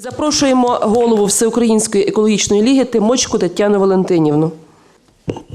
Запрошуємо голову Всеукраїнської екологічної ліги Тимочку Тетяну Валентинівну.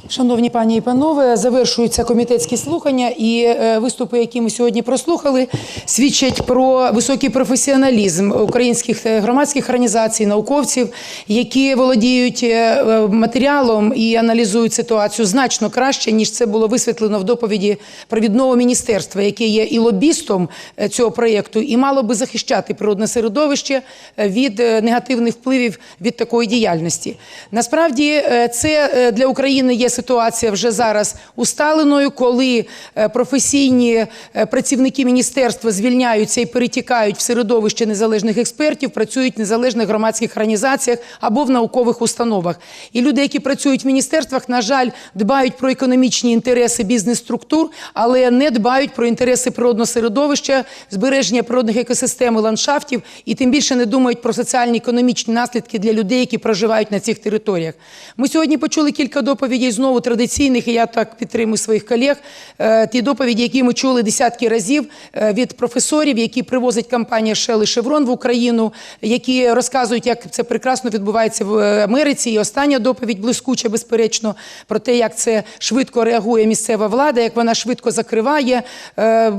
Шановні пані і панове, завершуються комітетські слухання, і е, виступи, які ми сьогодні прослухали, свідчать про високий професіоналізм українських е, громадських організацій, науковців, які володіють е, матеріалом і аналізують ситуацію значно краще, ніж це було висвітлено в доповіді провідного міністерства, яке є і лобістом цього проєкту, і мало би захищати природне середовище від негативних впливів від такої діяльності. Насправді, це для України є ситуація вже зараз усталеною, коли е, професійні е, працівники міністерства звільняються і перетікають в середовище незалежних експертів, працюють в незалежних громадських організаціях або в наукових установах. І люди, які працюють в міністерствах, на жаль, дбають про економічні інтереси бізнес-структур, але не дбають про інтереси природного середовища, збереження природних екосистем і ландшафтів, і тим більше не думають про соціально-економічні наслідки для людей, які проживають на цих територіях. Ми сьогодні почули кілька доповідей знову традиційних, і я так підтримую своїх колег. Е, Ті доповіді, які ми чули десятки разів е, від професорів, які привозить компанія Shell і Chevron в Україну, які розказують, як це прекрасно відбувається в е, Америці. І остання доповідь блискуча, безперечно, про те, як це швидко реагує місцева влада, як вона швидко закриває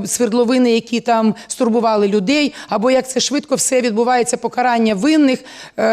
свердловини, які там стурбували людей, або як це швидко все відбувається покарання винних.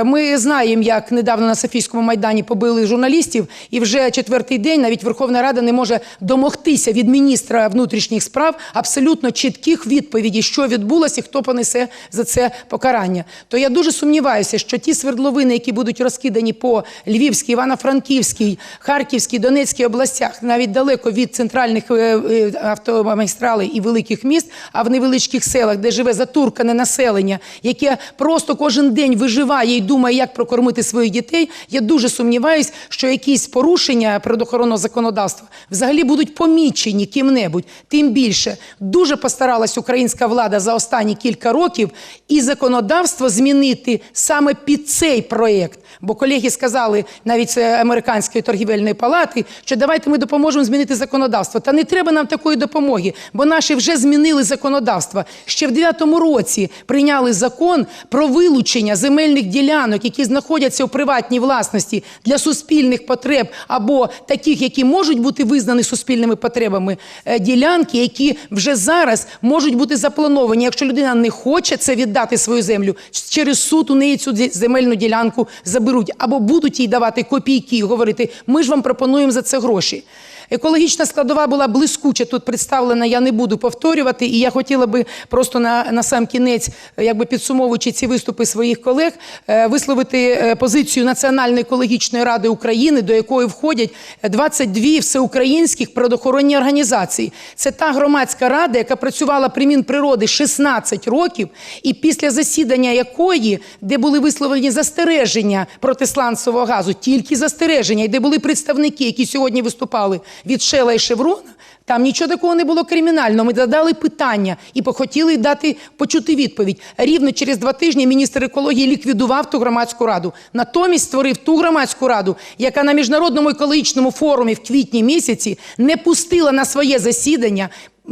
Ми знаємо, як недавно на Софійському майдані побили журналістів, і вже четвертий день навіть Верховна Рада не може домогтися від міністра внутрішніх справ абсолютно чітких відповідей, що відбулося, і хто понесе за це покарання. То я дуже сумніваюся, що ті свердловини, які будуть розкидані по Львівській, Івано-Франківській, Харківській, Донецькій областях, навіть далеко від центральних е, е, автомагістралей і великих міст, а в невеличких селах, де живе затуркане населення, яке просто кожен день виживає і думає, як прокормити своїх дітей. Я дуже сумніваюсь, що якісь порушення природоохоронного законодавства взагалі будуть помічені ким-небудь. Тим більше дуже постаралась українська влада за останні кілька років і законодавство змінити саме під цей проєкт. Бо колеги сказали навіть з американської торгівельної палати, що давайте ми допоможемо змінити законодавство. Та не треба нам такої допомоги, бо наші вже змінили законодавство. Ще в 9-му році прийняли закон про вилучення земельних ділянок, які знаходяться у приватній власності для суспільних потреб або таких, які можуть бути визнані суспільними потребами, е, ділянки, які вже зараз можуть бути заплановані. Якщо людина не хоче це віддати свою землю, через суд у неї цю земельну ділянку заберуть або будуть їй давати копійки і говорити, ми ж вам пропонуємо за це гроші. Екологічна складова була блискуче тут представлена, я не буду повторювати. І я хотіла би просто на, на сам кінець, якби підсумовуючи ці виступи своїх колег, е, висловити е, позицію Національної екологічної ради України, до якої входять 22 всеукраїнських природоохоронні організації. Це та громадська рада, яка працювала при Мінприроди 16 років, і після засідання якої, де були висловлені застереження проти сланцевого газу, тільки застереження, і де були представники, які сьогодні виступали від Шела і Шеврона, там нічого такого не було кримінального. Ми задали питання і похотіли дати почути відповідь. Рівно через два тижні міністр екології ліквідував ту громадську раду. Натомість створив ту громадську раду, яка на міжнародному екологічному форумі в квітні місяці не пустила на своє засідання.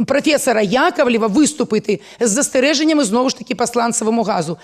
Професора Яковлєва виступити з застереженнями знову ж таки по сланцевому газу.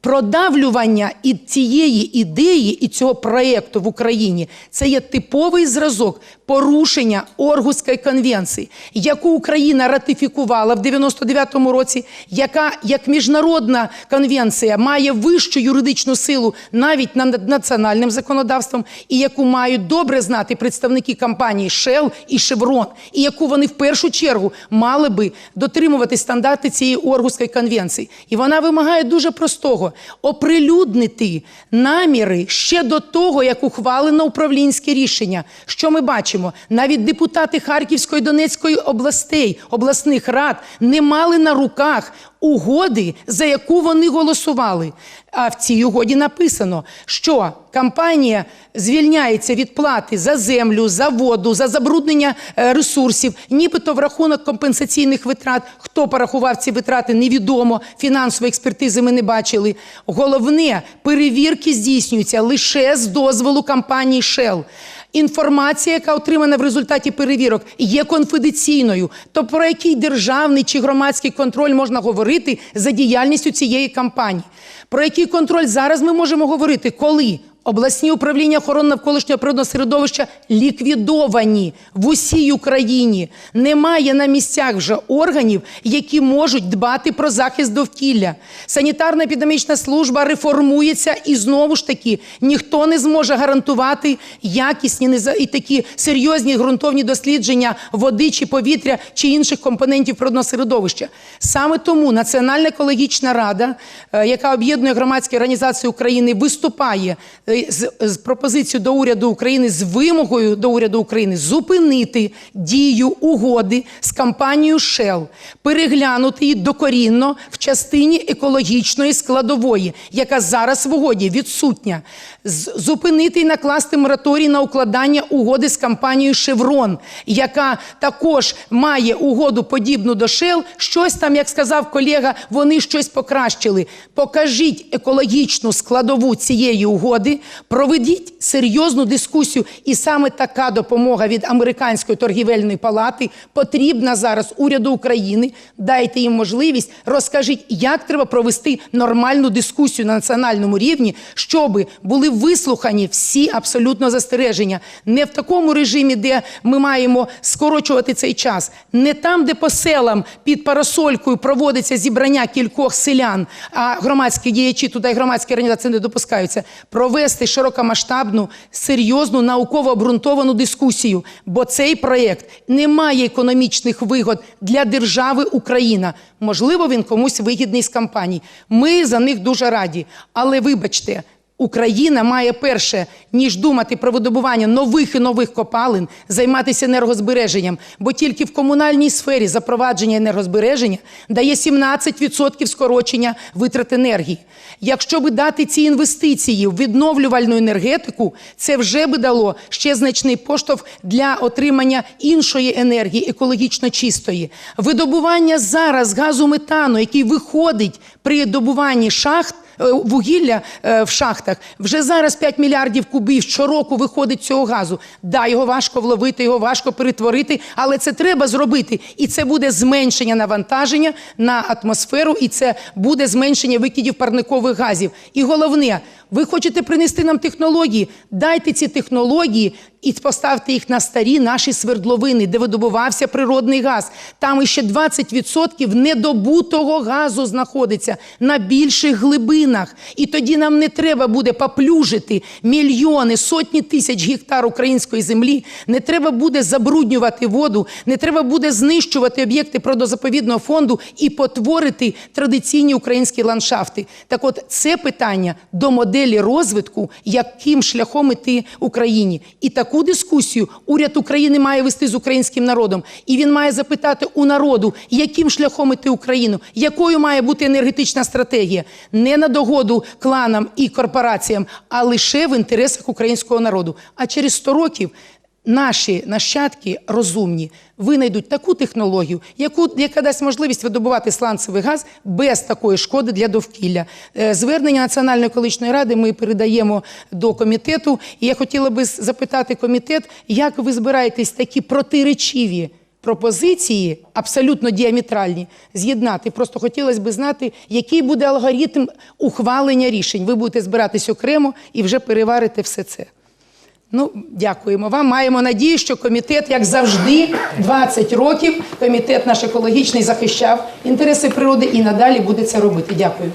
Продавлювання і цієї ідеї і цього проєкту в Україні це є типовий зразок порушення Оргуської конвенції, яку Україна ратифікувала в 99-му році, яка як міжнародна конвенція має вищу юридичну силу навіть над національним законодавством, і яку мають добре знати представники компанії Shell і Chevron, і яку вони в першу чергу мали би дотримувати стандарти цієї Оргуської конвенції. І вона вимагає дуже простого оприлюднити наміри ще до того, як ухвалено управлінське рішення. Що ми бачимо? Навіть депутати Харківської Донецької областей, обласних рад не мали на руках угоди, за яку вони голосували. А в цій угоді написано, що компанія звільняється від плати за землю, за воду, за забруднення е, ресурсів, нібито в рахунок компенсаційних витрат. Хто порахував ці витрати, невідомо. Фінансової експертизи ми не бачили. Головне, перевірки здійснюються лише з дозволу компанії Shell. Інформація, яка отримана в результаті перевірок, є конфіденційною. То про який державний чи громадський контроль можна говорити за діяльністю цієї кампанії? Про який контроль зараз ми можемо говорити, коли обласні управління охорони навколишнього природного середовища ліквідовані в усій Україні? Немає на місцях вже органів, які можуть дбати про захист довкілля. Санітарна епідемічна служба реформується і знову ж таки ніхто не зможе гарантувати якісні і такі серйозні ґрунтовні дослідження води чи повітря чи інших компонентів природного середовища. Саме тому Національна екологічна рада, е, яка об'єднує громадські організації України, виступає е, з, з пропозицією до уряду України з вимогою до уряду України зупинити дію угоди з компанією Shell, переглянути її докорінно в частині екологічної складової, яка зараз в угоді відсутня, зупинити і накласти мораторій на укладання угоди з компанією Chevron, яка також має угоду подібну до Shell. Щось там, як сказав колега, вони щось покращили. Покажіть екологічну складову цієї угоди, проведіть серйозну дискусію. І саме така допомога від американської торгівельної палати потрібна зараз уряду України. Дайте їм можливість, розкажіть, як треба провести нормальну дискусію на національному рівні, щоб були вислухані всі абсолютно застереження. Не в такому режимі, де ми маємо скорочувати цей час, не там, де по селам під парасолькою проводиться зібрання кількох селян, а громадські діячі туди громадські організації не допускаються. Провести широкомасштабну, серйозну, науково обґрунтовану дискусію, бо цей проєкт не має економічних вигод для держави Україна. Можливо, він комусь вигідний з компаній. Ми за них дуже раді. Але вибачте. Україна має перше, ніж думати про видобування нових і нових копалин, займатися енергозбереженням, бо тільки в комунальній сфері запровадження енергозбереження дає 17% скорочення витрат енергії. Якщо би дати ці інвестиції в відновлювальну енергетику, це вже би дало ще значний поштовх для отримання іншої енергії, екологічно чистої. Видобування зараз газу метану, який виходить при добуванні шахт вугілля е, в шахтах. Вже зараз 5 мільярдів кубів щороку виходить цього газу. Да, його важко вловити, його важко перетворити, але це треба зробити. І це буде зменшення навантаження на атмосферу, і це буде зменшення викидів парникових газів. І головне, ви хочете принести нам технології? Дайте ці технології і поставте їх на старі наші свердловини, де видобувався природний газ. Там іще 20% недобутого газу знаходиться на більших глибинах. І тоді нам не треба буде поплюжити мільйони, сотні тисяч гектар української землі. Не треба буде забруднювати воду, не треба буде знищувати об'єкти природозаповідного фонду і потворити традиційні українські ландшафти. Так от це питання до моделі розвитку, яким шляхом іти Україні. І таку дискусію уряд України має вести з українським народом. І він має запитати у народу, яким шляхом іти Україну, якою має бути енергетична стратегія, не на догоду кланам і корпораціям, а лише в інтересах українського народу. А через 100 років наші нащадки розумні винайдуть таку технологію, яку, яка дасть можливість видобувати сланцевий газ без такої шкоди для довкілля. Е, Звернення Національної екологічної ради ми передаємо до комітету. І я хотіла би запитати комітет, як ви збираєтесь такі протиречиві пропозиції, абсолютно діаметральні, з'єднати. Просто хотілося б знати, який буде алгоритм ухвалення рішень. Ви будете збиратись окремо і вже переварите все це. Ну, дякуємо вам. Маємо надію, що комітет, як завжди, 20 років комітет наш екологічний захищав інтереси природи і надалі буде це робити. Дякую.